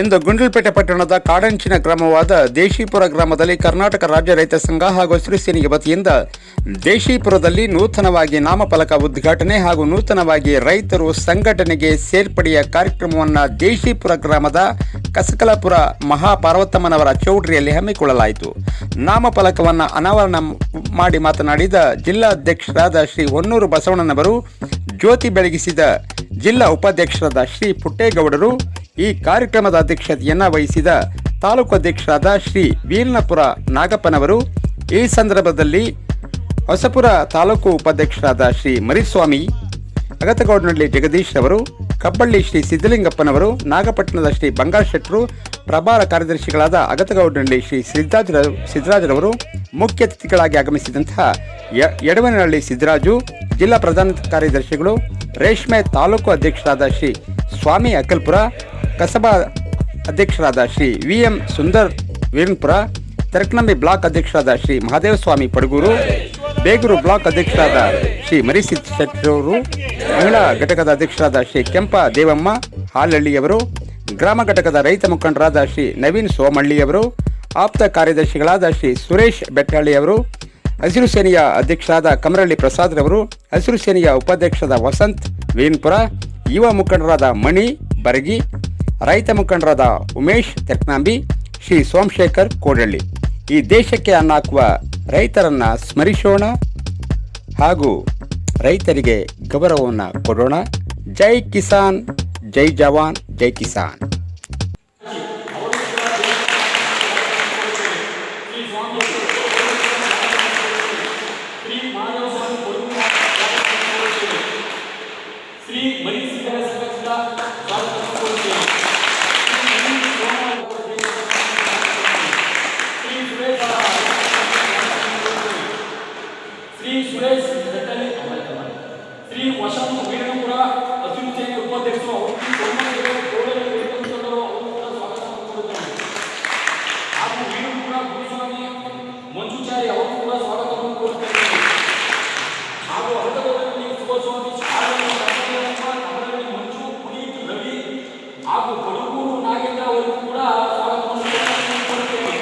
ಇಂದು ಗುಂಡ್ಲುಪೇಟೆ ಪಟ್ಟಣದ ಕಾಡಂಚಿನ ಗ್ರಾಮವಾದ ದೇಶೀಪುರ ಗ್ರಾಮದಲ್ಲಿ ಕರ್ನಾಟಕ ರಾಜ್ಯ ರೈತ ಸಂಘ ಹಾಗೂ ಸೇನೆಗೆ ವತಿಯಿಂದ ದೇಶೀಪುರದಲ್ಲಿ ನೂತನವಾಗಿ ನಾಮಫಲಕ ಉದ್ಘಾಟನೆ ಹಾಗೂ ನೂತನವಾಗಿ ರೈತರು ಸಂಘಟನೆಗೆ ಸೇರ್ಪಡೆಯ ಕಾರ್ಯಕ್ರಮವನ್ನು ದೇಶೀಪುರ ಗ್ರಾಮದ ಕಸಕಲಾಪುರ ಮಹಾಪಾರ್ವತಮ್ಮನವರ ಚೌಡ್ರಿಯಲ್ಲಿ ಹಮ್ಮಿಕೊಳ್ಳಲಾಯಿತು. ನಾಮಫಲಕವನ್ನು ಅನಾವರಣ ಮಾಡಿ ಮಾತನಾಡಿದ ಜಿಲ್ಲಾಧ್ಯಕ್ಷರಾದ ಶ್ರೀ ಹೊನ್ನೂರು ಬಸವಣ್ಣನವರು, ಜ್ಯೋತಿ ಬೆಳಗಿಸಿದ ಜಿಲ್ಲಾ ಉಪಾಧ್ಯಕ್ಷರಾದ ಶ್ರೀ ಪುಟ್ಟೇಗೌಡರು ಈ ಕಾರ್ಯಕ್ರಮದ ಅಧ್ಯಕ್ಷತೆಯನ್ನ ವಹಿಸಿದ ತಾಲೂಕು ಅಧ್ಯಕ್ಷರಾದ ಶ್ರೀ ವೀರನಪುರ ನಾಗಪ್ಪನವರು, ಈ ಸಂದರ್ಭದಲ್ಲಿ ಹೊಸಪುರ ತಾಲೂಕು ಉಪಾಧ್ಯಕ್ಷರಾದ ಶ್ರೀ ಮರಿಸ್ವಾಮಿ, ಅಗತಗೌಡನಹಳ್ಳಿ ಜಗದೀಶ್ ಅವರು, ಕಬ್ಬಳ್ಳಿ ಶ್ರೀ ಸಿದ್ದಲಿಂಗಪ್ಪನವರು, ನಾಗಪಟ್ಟಣದ ಶ್ರೀ ಬಂಗಾರ ಶೆಟ್ಟರು ಪ್ರಭಾರ ಕಾರ್ಯದರ್ಶಿಗಳಾದ ಅಗತಗೌಡನಹಳ್ಳಿ ಶ್ರೀ ಸಿದ್ದರಾಜ ಸಿದ್ದರಾಜರವರು ಮುಖ್ಯ ಅತಿಥಿಗಳಾಗಿ ಆಗಮಿಸಿದಂತಹ ಯಡವನಹಳ್ಳಿ ಸಿದ್ದರಾಜು ಜಿಲ್ಲಾ ಪ್ರಧಾನ ಕಾರ್ಯದರ್ಶಿಗಳು ರೇಷ್ಮೆ ತಾಲೂಕು ಅಧ್ಯಕ್ಷರಾದ ಶ್ರೀ ಸ್ವಾಮಿ ಅಕಲ್ಪುರ, ಕಸಬಾ ಅಧ್ಯಕ್ಷರಾದ Shri V M Sundar Veeranpura Terakanambi block ಅಧ್ಯಕ್ಷರಾದ ಶ್ರೀ ಮಹಾದೇವಸ್ವಾಮಿ ಪಡಗೂರು, ಬೇಗೂರು ಬ್ಲಾಕ್ ಅಧ್ಯಕ್ಷರಾದ ಶ್ರೀ ಮರಿಸಿದ್ ಶೆಟ್ಟಿಯವರು ಮಹಿಳಾ ಘಟಕದ ಅಧ್ಯಕ್ಷರಾದ ಶ್ರೀ ಕೆಂಪ ದೇವಮ್ಮ ಹಾಲಹಳ್ಳಿಯವರು ಗ್ರಾಮ ಘಟಕದ ರೈತ ಮುಖಂಡರಾದ ಶ್ರೀ ನವೀನ್ ಸೋಮಳ್ಳಿಯವರು, ಆಪ್ತ ಕಾರ್ಯದರ್ಶಿಗಳಾದ ಶ್ರೀ ಸುರೇಶ್ ಬೆಟ್ಟಹಳ್ಳಿಯವರು ಹಸಿರು ಸೇನೆಯ ಅಧ್ಯಕ್ಷರಾದ ಕಮರಳ್ಳಿ ಪ್ರಸಾದ್ ರವರು, ಹಸಿರು ಸೇನೆಯ ಉಪಾಧ್ಯಕ್ಷರಾದ ವಸಂತ್ ವೇನ್ಪುರ ಯುವ ಮುಖಂಡರಾದ ಮಣಿ ಬರಗಿ, ರೈತ ಮುಖಂಡರಾದ ಉಮೇಶ್ ತೆಕ್ನಾಂಬಿ, ಶ್ರೀ ಸೋಮಶೇಖರ್ ಕೋಡಳ್ಳಿ. ಈ ದೇಶಕ್ಕೆ ಅನ್ನ ಹಾಕುವ ರೈತರನ್ನ ಸ್ಮರಿಸೋಣ ಹಾಗೂ ರೈತರಿಗೆ ಗೌರವವನ್ನು ಕೊಡೋಣ. ಜೈ ಕಿಸಾನ್, ಜೈ ಜವಾನ್, ಜೈ ಕಿಸಾನ್ ಶ್ರೀ ಮೈಸೂರಿನ ಸಂಘದಿಂದ ಸ್ವಾಗತಿಸಿಕೊಳ್ಳುತ್ತೇನೆ ಶ್ರೀ ಸುರೇಶ್ ಶ್ರೀ ಸುರೇಶ್ ಬೆಟ್ಟಲಿ ಶ್ರೀ ವಸಂತ ವೀರನಪುರ ಹಸಿರು ಸೇನೆ ಉಪಾಧ್ಯಕ್ಷರು ಅವರು ಸೋಮವಾರ ಕೋಳಲ್ಲಿ ವೇತನದವರು ಅವರು ಕೂಡ ಸ್ವಾಗತ ಕೋರುತ್ತೇನೆ ಹಾಗೂ ವೀರನಪುರ ಗುರುಸ್ವಾಮಿ ಮಂಜುಚಾರಿ ಅವರು ಕೂಡ ಸ್ವಾಗತವನ್ನು ಕೋರುತ್ತೇನೆ ಹಾಗೂ ಹಂತದಲ್ಲಿ ಶಿವಸ್ವಾಮಿ ಶಾಲೆಯ ಕನ್ನಡಪ್ಪ ಕಮಲದಲ್ಲಿ ಮಂಜು ಪುನೀತ್ ರವಿ ಹಾಗೂ ಕಡುಗೂರು ನಾಗೇಂದ್ರ ಅವರಿಗೂ ಕೂಡ ಸ್ವಾಗತವನ್ನು ಕೋರುತ್ತೇವೆ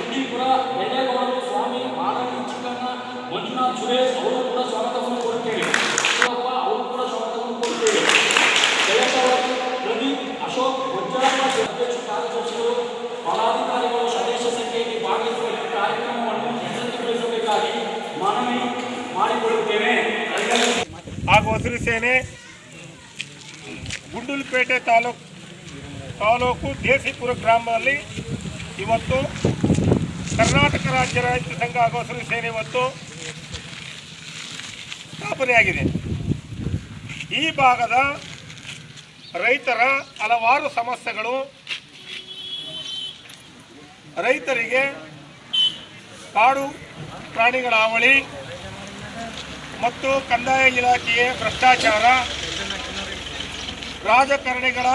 ಉಂಡಿಪುರ ಬೆಳ್ಳೆಗೌಡರು ಸ್ವಾಮಿ ಮಾಳವಿ ಚಿಕ್ಕಣ್ಣ ಮಂಜುನಾಥ್ ಸುರೇಶ್ ಅವರು ಕೂಡ ಸ್ವಾಗತವನ್ನು ಕೋರುತ್ತೇವೆ ಶಿವಪ್ಪ ಅವರು ಕೂಡ ಸ್ವಾಗತವನ್ನು ಕೋರುತ್ತೇವೆ ಜಯಕವರ್ ಪ್ರದೀಪ್ ಅಶೋಕ್ ಗೊಜ್ಜರಪ್ಪ ಅಧ್ಯಕ್ಷ ಕಾರ್ಯದರ್ಶಿಗಳು ಪದಾಧಿಕಾರಿಗಳು ಸದಸ್ಯ ಸಂಖ್ಯೆಯಲ್ಲಿ ಭಾಗವಹಿಸುವ ಈ ಕಾರ್ಯಕ್ರಮವನ್ನು ಯಶಸ್ವಿಗೊಳಿಸಬೇಕಾಗಿ ಮನವಿ ಮಾಡಿಕೊಳ್ಳುತ್ತೇನೆ ಹಾಗೂ ಹಸಿರು ಸೇನೆ ಗುಂಡೂಲುಪೇಟೆ ತಾಲೂಕು ತಾಲೂಕು ದೇಸಿಪುರ ಗ್ರಾಮದಲ್ಲಿ ಇವತ್ತು ಕರ್ನಾಟಕ ರಾಜ್ಯ ರೈತ ಸಂಘ ಹಾಗೂ ಸೇನೆ ಇವತ್ತು ಸ್ಥಾಪನೆಯಾಗಿದೆ. ಈ ಭಾಗದ ರೈತರ ಹಲವಾರು ಸಮಸ್ಯೆಗಳು ರೈತರಿಗೆ ಕಾಡು ಪ್ರಾಣಿಗಳ ಹಾವಳಿ ಮತ್ತು ಕಂದಾಯ ಇಲಾಖೆಯ ಭ್ರಷ್ಟಾಚಾರ, ರಾಜಕಾರಣಿಗಳ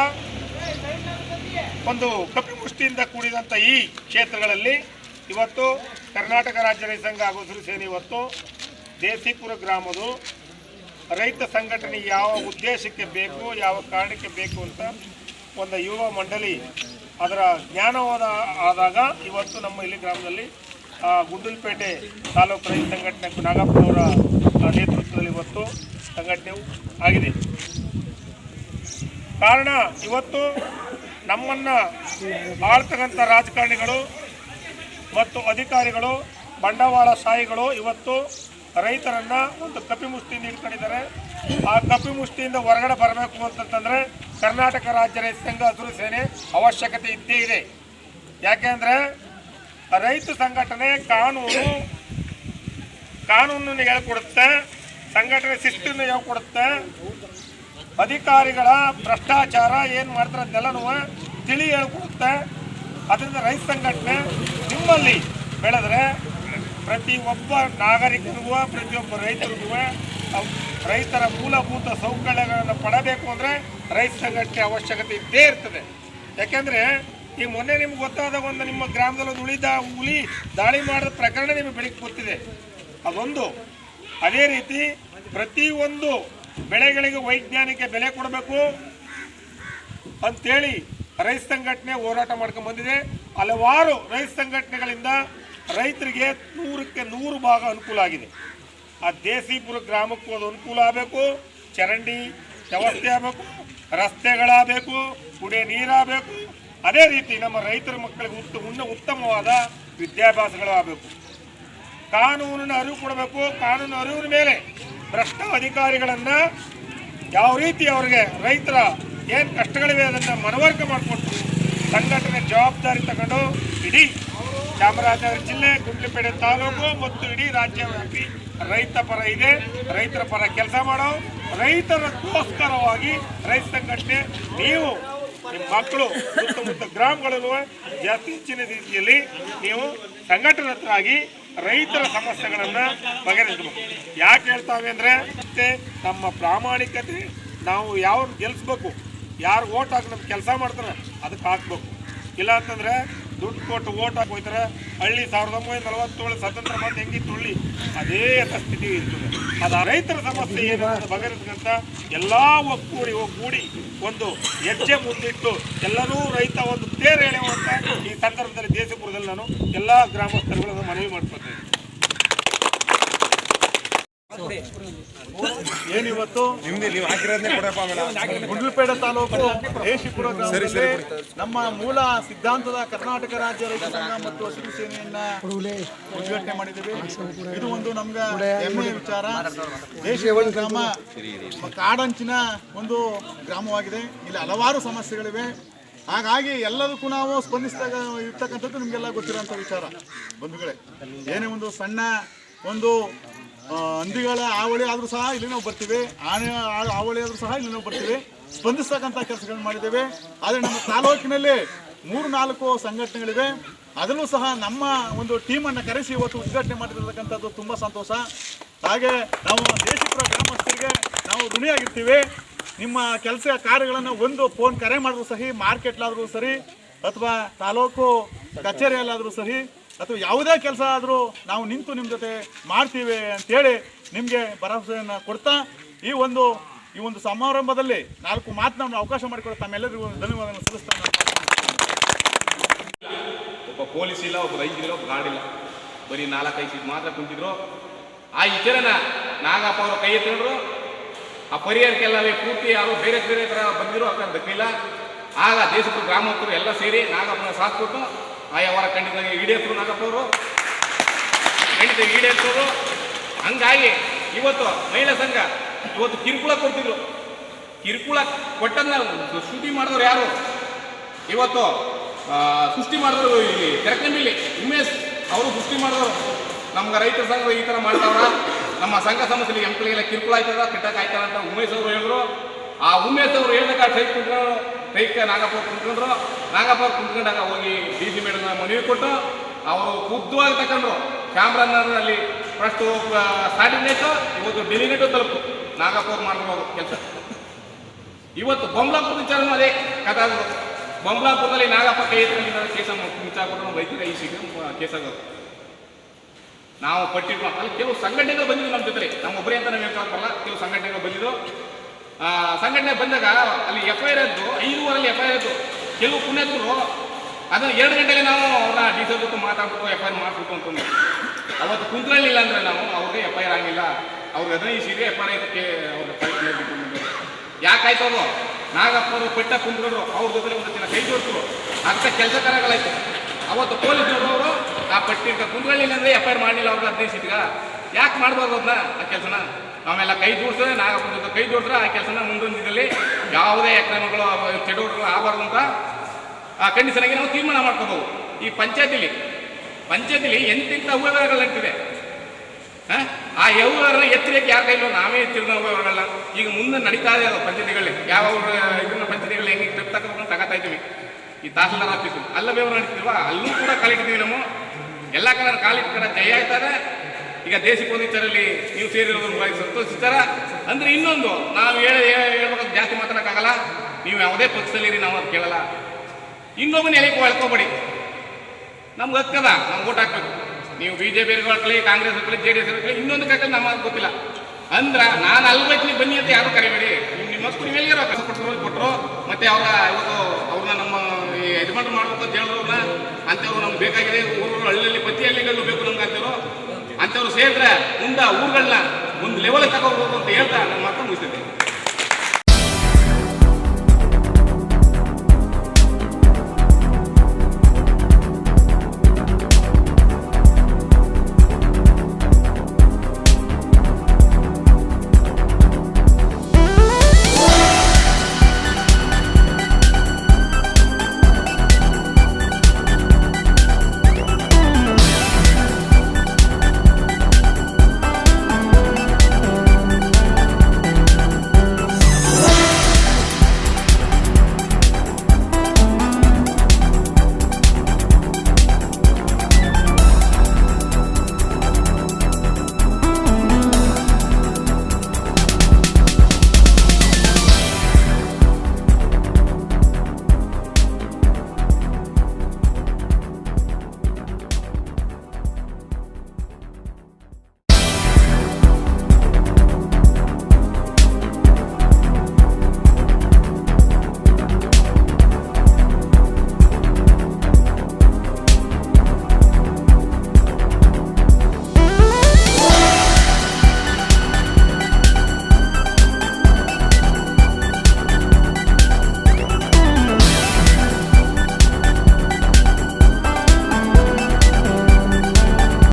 ಒಂದು ಕಪಿಮುಷ್ಟಿಯಿಂದ ಕೂಡಿದಂಥ ಈ ಕ್ಷೇತ್ರಗಳಲ್ಲಿ ಇವತ್ತು ಕರ್ನಾಟಕ ರಾಜ್ಯ ರೈತ ಸಂಘ ಹಾಗೂ ಸೇನೆ ಇವತ್ತು ದೇಸಿಪುರ ಗ್ರಾಮದು ರೈತ ಸಂಘಟನೆ ಯಾವ ಉದ್ದೇಶಕ್ಕೆ ಬೇಕು, ಯಾವ ಕಾರಣಕ್ಕೆ ಬೇಕು ಅಂತ ಒಂದು ಯುವ ಮಂಡಳಿ ಅದರ ಜ್ಞಾನವಾದ ಆದಾಗ ಇವತ್ತು ನಮ್ಮ ಇಲ್ಲಿ ಗ್ರಾಮದಲ್ಲಿ ಗುಂಡಲ್ಪೇಟೆ ತಾಲೂಕು ರೈತ ಸಂಘಟನೆ ನಾಗಪ್ಪನವರ ನೇತೃತ್ವದಲ್ಲಿ ಇವತ್ತು ಸಂಘಟನೆ ಆಗಿದೆ. ಕಾರಣ ಇವತ್ತು ನಮ್ಮನ್ನು ಆಳ್ತಕ್ಕಂಥ ರಾಜಕಾರಣಿಗಳು ಮತ್ತು ಅಧಿಕಾರಿಗಳು, ಬಂಡವಾಳ ಬಂಡವಾಳಶಾಹಿಗಳು ಇವತ್ತು ರೈತರನ್ನ ಒಂದು ಕಪಿಮುಷ್ಟಿಯಿಂದ ಇಟ್ಕೊಂಡಿದ್ದಾರೆ ಆ ಕಪಿಮುಷ್ಟಿಯಿಂದ ಹೊರಗಡೆ ಬರಬೇಕು ಅಂತಂತಂದರೆ ಕರ್ನಾಟಕ ರಾಜ್ಯ ರೈತ ಸಂಘ ಹಸಿರು ಸೇನೆ ಅವಶ್ಯಕತೆ ಇದ್ದೇ ಇದೆ. ಯಾಕೆಂದ್ರೆ ರೈತ ಸಂಘಟನೆ ಕಾನೂನು ಕಾನೂನನ್ನು ಹೇಳ್ಕೊಡುತ್ತೆ ಸಂಘಟನೆ ಶಿಸ್ತನ್ನು ಹೇಳ್ಕೊಡುತ್ತೆ ಅಧಿಕಾರಿಗಳ ಭ್ರಷ್ಟಾಚಾರ ಏನು ಮಾಡ್ತಾರೆ ಅದನ್ನೆಲ್ಲನೂ ತಿಳಿ ಹೇಳ್ಕೊಡುತ್ತೆ. ಅದರಿಂದ ರೈತ ಸಂಘಟನೆ ನಿಮ್ಮಲ್ಲಿ ಬೆಳೆದ್ರೆ ಪ್ರತಿ ಒಬ್ಬ ನಾಗರಿಕನಿಗೂ ಪ್ರತಿಯೊಬ್ಬ ರೈತರಿಗೂ ರೈತರ ಮೂಲಭೂತ ಸೌಕರ್ಯಗಳನ್ನು ಪಡಬೇಕು ಅಂದರೆ ರೈತ ಸಂಘಟನೆ ಅವಶ್ಯಕತೆ ಇದ್ದೇ ಇರ್ತದೆ. ಯಾಕೆಂದರೆ ಈ ಮೊನ್ನೆ ನಿಮ್ಗೆ ಗೊತ್ತಾದ ಒಂದು ನಿಮ್ಮ ಗ್ರಾಮದಲ್ಲಿ ಒಂದು ಉಳಿದ ಹುಲಿ ದಾಳಿ ಮಾಡಿದ ಪ್ರಕರಣ ನಿಮಗೆ ಬೆಳಿಗ್ಗೆ ಗೊತ್ತಿದೆ. ಅದೊಂದು. ಅದೇ ರೀತಿ ಪ್ರತಿಯೊಂದು ಬೆಳೆಗಳಿಗೆ ವೈಜ್ಞಾನಿಕ ಬೆಲೆ ಕೊಡಬೇಕು ಅಂತೇಳಿ ರೈತ ಸಂಘಟನೆ ಹೋರಾಟ ಮಾಡ್ಕೊಂಡು ಬಂದಿದೆ. ಹಲವಾರು ರೈತ ಸಂಘಟನೆಗಳಿಂದ ರೈತರಿಗೆ ನೂರಕ್ಕೆ ನೂರು ಭಾಗ ಅನುಕೂಲ ಆಗಿದೆ. ಆ ದೇಸಿಪುರ ಗ್ರಾಮಕ್ಕೂ ಅದು ಅನುಕೂಲ ಆಗಬೇಕು. ಚರಂಡಿ ವ್ಯವಸ್ಥೆ ಆಗಬೇಕು. ರಸ್ತೆಗಳಾಗಬೇಕು. ಕುಡಿಯೋ ನೀರಾಗಬೇಕು. ಅದೇ ರೀತಿ ನಮ್ಮ ರೈತರ ಮಕ್ಕಳಿಗೆ ಉತ್ತ ಉತ್ತಮವಾದ ವಿದ್ಯಾಭ್ಯಾಸಗಳು ಆಗಬೇಕು ಕಾನೂನಿನ ಅರಿವು ಕೊಡಬೇಕು, ಕಾನೂನು ಅರಿವಿನ ಮೇಲೆ ಭ್ರಷ್ಟ ಅಧಿಕಾರಿಗಳನ್ನು ಯಾವ ರೀತಿ ಅವರಿಗೆ ರೈತರ ಏನು ಕಷ್ಟಗಳಿವೆ ಅದನ್ನು ಮನವರಿಕೆ ಮಾಡಿಕೊಟ್ಟು ಸಂಘಟನೆ ಜವಾಬ್ದಾರಿ ತಗೊಂಡು ಇಡೀ ಚಾಮರಾಜನಗರ ಜಿಲ್ಲೆ, ಗುಂಡ್ಲುಪೇಟೆ ತಾಲೂಕು ಮತ್ತು ಇಡೀ ರಾಜ್ಯವ್ಯಾಪಿ ರೈತ ಪರ ಇದೆ. ರೈತರ ಪರ ಕೆಲಸ ಮಾಡೋ ರೈತರಕ್ಕೋಸ್ಕರವಾಗಿ ರೈತ ಸಂಘಟನೆ, ನೀವು ನಿಮ್ಮ ಮಕ್ಕಳು ಸುತ್ತಮುತ್ತ ಗ್ರಾಮಗಳಲ್ಲೂ ಜಾಸ್ತಿ ಹೆಚ್ಚಿನ ರೀತಿಯಲ್ಲಿ ನೀವು ಸಂಘಟನರಾಗಿ ರೈತರ ಸಮಸ್ಯೆಗಳನ್ನು ಬಗೆಹರಿಸಬೇಕು. ಯಾಕೆ ಹೇಳ್ತಾವೆ ಅಂದರೆ, ಮತ್ತೆ ನಮ್ಮ ಪ್ರಾಮಾಣಿಕತೆ, ನಾವು ಯಾವ್ರು ಗೆಲ್ಲಿಸ್ಬೇಕು ಯಾರು ಓಟ್ ಹಾಕಿ ನಮ್ಗೆ ಕೆಲಸ ಮಾಡ್ತಾರೆ ಅದಕ್ಕೆ ಹಾಕ್ಬೇಕು. ಇಲ್ಲ ಅಂತಂದ್ರೆ ದುಡ್ಡು ಕೊಟ್ಟು ಓಟ್ ಹಾಕೋಯ್ತಾರೆ ಹಳ್ಳಿ ಸಾವಿರದ ಒಂಬೈನೂರ ನಲವತ್ತೇಳು ಸ್ವತಂತ್ರ ಮತ್ತೆ ಹೆಂಗಿತ್ತು ಹಳ್ಳಿ ಅದೇ ಯಥಾಸ್ಥಿತಿ ಇರ್ತದೆ. ಅದು ರೈತರ ಸಮಸ್ಯೆ ಏನು ಅಂತ ಬಗೆಹರಿಸ್ಕಂತ ಎಲ್ಲ ಒಗ್ಗೂಡಿ ಒಗ್ಗೂಡಿ ಒಂದು ಹೆಜ್ಜೆ ಮುಂದಿಟ್ಟು ಎಲ್ಲರೂ ರೈತ ಒಂದು ತೇರು ಎಳೆಯುವಂತ ಈ ಸಂದರ್ಭದಲ್ಲಿ ದೇಶಪುರದಲ್ಲಿ ನಾನು ಎಲ್ಲ ಗ್ರಾಮಸ್ಥರುಗಳನ್ನು ಮನವಿ ಮಾಡ್ಕೊತೇನೆ ಏನಿವತ್ತು? ಗುಂಡ್ಲುಪೇಟೆ ತಾಲೂಕು ದೇಶಿಪುರ ಗ್ರಾಮದಲ್ಲಿ ನಮ್ಮ ಮೂಲ ಸಿದ್ಧಾಂತದ ಕರ್ನಾಟಕ ರಾಜ್ಯ ರೈತ ಸಂಘ ಮತ್ತು ಹಸಿರು ಸೇನೆಯನ್ನ ಉದ್ಘಾಟನೆ ಮಾಡಿದ್ದೇವೆ. ಇದು ಒಂದು ನಮ್ಗೆ ಹೆಮ್ಮೆಯ ವಿಚಾರ. ದೇಶಿಪುರ ಗ್ರಾಮ ಕಾಡಂಚಿನ ಒಂದು ಗ್ರಾಮವಾಗಿದೆ. ಇಲ್ಲಿ ಹಲವಾರು ಸಮಸ್ಯೆಗಳಿವೆ. ಹಾಗಾಗಿ ಎಲ್ಲದಕ್ಕೂ ನಾವು ಸ್ಪಂದಿಸಿದಾಗ ಇರ್ತಕ್ಕಂಥದ್ದು ನಿಮಗೆಲ್ಲ ಗೊತ್ತಿರೋಂಥ ವಿಚಾರ. ಬಂಧುಗಳೇ ಏನೇ ಒಂದು ಸಣ್ಣ ಒಂದು ಹಂದಿಗಳ ಹಾವಳಿ ಆದರೂ ಸಹ ಇಲ್ಲಿ ನಾವು ಬರ್ತೀವಿ. ಆನೆ ಆ- ಹಾವಳಿ ಆದರೂ ಸಹ ಇಲ್ಲಿ ನಾವು ಬರ್ತೀವಿ. ಸ್ಪಂದಿಸ್ತಕ್ಕಂಥ ಕೆಲಸಗಳನ್ನು ಮಾಡಿದ್ದೇವೆ. ಆದರೆ ನಮ್ಮ ತಾಲೂಕಿನಲ್ಲಿ ಮೂರು ನಾಲ್ಕು ಸಂಘಟನೆಗಳಿವೆ. ಅದನ್ನು ಸಹ ನಮ್ಮ ಒಂದು ಟೀಮನ್ನು ಕರೆಸಿ ಇವತ್ತು ಉದ್ಘಾಟನೆ ಮಾಡಿರ್ತಕ್ಕಂಥದ್ದು ತುಂಬ ಸಂತೋಷ. ಹಾಗೆ ನಾವು ದೇಶಪುರ ಗ್ರಾಮಸ್ಥರಿಗೆ ನಾವು ಋಣಿಯಾಗಿರ್ತೀವಿ. ನಿಮ್ಮ ಕೆಲಸ ಕಾರ್ಯಗಳನ್ನು ಒಂದು ಫೋನ್ ಕರೆ ಮಾಡಿದ್ರು ಸಹಿ ಮಾರ್ಕೆಟ್ಲಾದರೂ ಸರಿ, ಅಥವಾ ತಾಲೂಕು ಕಚೇರಿಯಲ್ಲಾದರೂ ಸರಿ ಅಥವಾ ಯಾವುದೇ ಕೆಲಸ ಆದರೂ ನಾವು ನಿಂತು ನಿಮ್ಮ ಜೊತೆ ಮಾಡ್ತೀವಿ ಅಂತೇಳಿ ನಿಮಗೆ ಭರವಸೆಯನ್ನು ಕೊಡ್ತಾ ಈ ಒಂದು ಈ ಒಂದು ಸಮಾರಂಭದಲ್ಲಿ ನಾಲ್ಕು ಮಾತನ್ನ ಅವಕಾಶ ಮಾಡಿಕೊಡ ತಮ್ಮೆಲ್ಲರಿಗೂ ಧನ್ಯವಾದಗಳನ್ನು ಸಲ್ಲಿಸ್ತಾ ಒಬ್ಬ ಪೊಲೀಸ್ ಇಲ್ಲ, ಒಬ್ಬ ರೈತ ಇಲ್ಲ, ಒಬ್ಬ ಗಾರ್ಡ್ ಇಲ್ಲ. ಬರೀ ನಾಲ್ಕೈದು ಮಾತ್ರ ಕುಂತಿದ್ರು. ಆ ಇತರನ ನಾಗಪ್ಪ ಅವರು ಕೈ ಎತ್ತಿದ್ರು ಆ ಪರಿಹಾರಕ್ಕೆಲ್ಲವೇ ಪೂರ್ತಿ ಯಾರು ಬೇರೆ ಬೇರೆ ಥರ ಬಂದಿರೋ ಅಂತ ದಕ್ಕಿಲ್ಲ ಆಗ ದೇಶದ ಗ್ರಾಮಸ್ಥರು ಎಲ್ಲ ಸೇರಿ ನಾಗಪ್ಪನ ಸಾಥ್ ಕೊಟ್ಟು ಆಯಾ ಅವರ ಖಂಡಿತ ಈಡೇರಿದ್ರು ನಾಗಪ್ಪ ಅವರು ಖಂಡಿತ ಈಡೇರಿಸೋರು. ಹಂಗಾಗಿ ಇವತ್ತು ಮಹಿಳಾ ಸಂಘ ಇವತ್ತು ಕಿರುಕುಳ ಕೊಡ್ತಿದ್ರು. ಕಿರುಕುಳ ಕೊಟ್ಟನ್ನ ಶುದ್ಧಿ ಮಾಡಿದವ್ರು ಯಾರು? ಇವತ್ತು ಸೃಷ್ಟಿ ಮಾಡಿದ್ರು ಇಲ್ಲಿ ತೆರಕಂಬಿಲ್ಲಿ ಉಮೇಶ್ ಅವರು ಸೃಷ್ಟಿ ಮಾಡಿದವರು. ನಮ್ಗೆ ರೈತರ ಸಂಘ ಈ ಥರ ಮಾಡ್ತಾವ್ರ. ನಮ್ಮ ಸಂಘ ಸಮಸ್ಯೆ ಎಂಪ್ಲಿಗೆಲ್ಲ ಕಿರುಕುಳ ಆಯ್ತದ ಕೆಟ್ಟಕ್ಕೆ ಆಯ್ತದ ಅಂತ ಉಮೇಶ್ ಅವರು ಹೇಳಿದ್ರು. ಆ ಉಮೇಶ್ ಅವರು ಹೇಳಿದಾಗ ಸೈಕ್ ಸೈಕ್ ನಾಗಪ್ಪ ಕುಂತ್ಕೊಂಡ್ರು. ನಾಗಪ್ಪ ಕುಂತ್ಕೊಂಡಾಗ ಹೋಗಿ ಡಿ ಸಿ ಮೇಡಮ್ ಮನವಿ ಕೊಟ್ಟು ಅವರು ಖುದ್ದುವಾಗಿ ತಗೊಂಡ್ರು ಕ್ಯಾಮ್ರಾನಲ್ಲಿ ಫಸ್ಟು ಸ್ಟಾರ್ಟಿಂಗ್ ಆಯ್ತು ಇವತ್ತು ಡೆಲಿಗೇಟು ತಲುಪು. ನಾಗಪ್ಪ ಅವ್ರು ಮಾಡಿದ್ರು ಕೆಲಸ. ಇವತ್ತು ಬೊಂಬ್ಲಾಪುರ ವಿಚಾರನೂ ಅದೇ ಕಥಾಗಳು ಬೊಂಬ್ಲಾಪುರದಲ್ಲಿ ನಾಗಪ್ಪ ಕೈ ಎತ್ಕೊಂಡಿದ್ದ ಕೇಸ ಮುಚ್ಚಾಕೊಟ್ಟು ರೈತರ ಈ ಸಿಗ ಕೇಸ್ ಆಗೋದು. ನಾವು ಪಟ್ಟಿರುವ ಅಲ್ಲಿ ಕೆಲವು ಸಂಘಟನೆಗಳು ಬಂದಿದ್ದು ನಮ್ಮ ಜೊತೆ ನಮ್ಮ ಒಬ್ಬರೇ ಅಂತ ನಾವು ಹೇಳ್ಕೊಳಕ್ ಬರಲ್ಲ ಕೆಲವು ಸಂಘಟನೆಗಳು ಬಂದಿದ್ದು. ಸಂಘಟನೆ ಬಂದಾಗ ಅಲ್ಲಿ ಎಫ್ ಐ ಆರ್ ಇದ್ದು ಐದೂವರೆಲ್ಲಿ ಎಫ್ ಐ ಆರ್ ಇದ್ದು, ಕೆಲವು ಪುಣ್ಯದ್ರು ಅದನ್ನ ಎರಡು ಗಂಟೆಗೆ ನಾವು ಅವ್ರನ್ನ ಡಿ ಸಿ ಜೊತೆ ಮಾತಾಡ್ಬಿಟ್ಟು ಎಫ್ ಐ ಆರ್ ಮಾಡಿಸ್ಬಿಟ್ಟು ಅಂತಂದು ಅವತ್ತು ಕುಂತ್ಕೊಳ್ಳಿಲ್ಲ ಅಂದ್ರೆ ನಾವು ಅವ್ರಿಗೆ ಎಫ್ ಐ ಆರ್ ಆಗಿಲ್ಲ. ಅವ್ರಿಗೆ ಹದಿನೈದು ಸೀರೆ ಎಫ್ ಐ ಆರ್ ಅವ್ರ ಯಾಕಾಯ್ತು ಅವರು? ನಾಗಪ್ಪರು ಪೆಟ್ಟ ಕುಂತ್ಕೊಂಡ್ರು ಅವ್ರ ಜೊತೆ ಒಂದು ದಿನ ಕೈ ಜೋಡಿಸ್ರು. ಅಂತ ಕೆಲಸ ಕರಗಳಾಯ್ತು ಅವತ್ತು ಪೊಲೀಸ್ನವರು ಆ ಪಟ್ಟಿ ಕುಂತ್ಕೊಳ್ಳಿಲ್ಲ ಅಂದ್ರೆ ಎಫ್ ಐ ಆರ್ ಮಾಡಲಿಲ್ಲ ಅವ್ರಿಗೆ ಹದಿನೈದು ಸೀಟ್ಗ. ಯಾಕೆ ಮಾಡ್ಬಾರ್ದು ಅದನ್ನ ಆ ಕೆಲಸನ? ನಾವೆಲ್ಲ ಕೈ ಜೋಡಿಸಿದ್ರೆ ನಾಗಪ್ಪನ ಜೊತೆ ಕೈ ಜೋಡಿಸಿದ್ರೆ ಆ ಕೆಲಸನ ಮುಂದೊಂದಿದ್ದಲ್ಲಿ ಯಾವುದೇ ಅಕ್ರಮಗಳು ಚಟುವಟಿಕೆಗಳು ಆಗಬಾರ್ದು ಅಂತ ಆ ಕಂಡೀಷನಾಗಿ ನಾವು ತೀರ್ಮಾನ ಮಾಡ್ಕೋಬಹುದು. ಈ ಪಂಚಾಯತಿಲಿ ಪಂಚಾಯತಿಲಿ ಎಂತಿಂತ ಅವ್ಯವಹಾರಗಳು ಹ? ಆ ವ್ಯವಹಾರ ಎತ್ತರಕ್ಕೆ ಯಾರ ಕೈಲೋ ನಾವೇ ಎತ್ತಿರೋ ವ್ಯವಹಾರಗಳನ್ನ ಈಗ ಮುಂದೆ ನಡೀತಾ ಇದೆ ಪಂಚಾಯತಿಗಳಲ್ಲಿ. ಯಾವ ಇದನ್ನ ಪಂಚಾಯತಿಗಳು ಹೆಂಗೆ ಟ್ರಿಪ್ ತಗೋಬೇಕು ತಗೋತಾ ಇದ್ದೀವಿ? ಈ ತಹಸೀಲ್ದಾರ್ ಆಫೀಸು. ಅಲ್ಲ ವ್ಯವಹಾರ ನಡೀತಿಲ್ವಾ? ಅಲ್ಲೂ ಕೂಡ ಕಾಲಿಟ್ಟಿದ್ದೀವಿ ನಾವು ಎಲ್ಲ ಕಡೆ ಕಾಲಿಟ್ಟ ಕಡೆ ಜಯ ಆಯ್ತಾರೆ ಈಗ ದೇಶಿ ಪೊಲೀಸರಲ್ಲಿ ನೀವು ಸೇರಿರೋದ್ರ ಬಗ್ಗೆ ಸಂತೋಷಿಸ್ತಾರ? ಅಂದ್ರೆ ಇನ್ನೊಂದು, ನಾವು ಹೇಳ ಹೇಳ್ಬೇಕಂತ ಜಾಸ್ತಿ ಮಾತಾಡೋಕ್ಕಾಗಲ್ಲ. ನೀವು ಯಾವುದೇ ಪಕ್ಷದಲ್ಲಿರಿ, ನಾವು ಅದು ಕೇಳಲ್ಲ. ಇನ್ನೊಬ್ಬನ ಎಲೆಗೆ ಹೇಳ್ಕೋಬೇಡಿ. ನಮ್ಗೆ ಹಕ್ಕದ, ನಾವು ಓಟ್ ಹಾಕ್ಬೇಕು. ನೀವು ಬಿ ಜೆ ಪಿ ಕಾಂಗ್ರೆಸ್ ಇರ್ಕೊಳ್ಳಿ ಜೆ ಡಿ ಎಸ್ ಇರ್ಕೊಳ್ಳಿ ಇನ್ನೊಂದು ಕಕ್ಕ ನಮ್ಮ ಗೊತ್ತಿಲ್ಲ. ಅಂದ್ರೆ ನಾನು ಅಲ್ಲಿ ಬನ್ನಿ ಅಂತ ಯಾರು ಕರಿಬೇಡಿ. ನಿಮ್ಮ ಮಕ್ಕಳು ನೀವೆಲ್ಲಿರೋ ಕಸ ಕೊಟ್ಟರು ಕೊಟ್ಟರು ಮತ್ತೆ ಅವರ ಇವತ್ತು ಅವ್ರನ್ನ ನಮ್ಮ ಯಜಮಾನ ಮಾಡ್ಬೇಕು ಅಂತ ಹೇಳಿದ್ರಲ್ಲ ಅಂಥವ್ರು ನಮ್ಗೆ ಬೇಕಾಗಿದೆ, ಊರು ಹಳ್ಳಿಯಲ್ಲಿ ಪ್ರತಿ ಹಳ್ಳಿಗಳು ಬೇಕು ನಮ್ಗೆ ಅಂತವ್ರು ಸೇರಿದ್ರೆ ಮುಂದೆ ಊರುಗಳನ್ನ ಒಂದು ಲೆವೆಲ್ ತಗೋಬೇಕು ಅಂತ ಹೇಳ್ತಾ ನನ್ನ ಮಾತು ಮುಗಿಸ್ತೇನೆ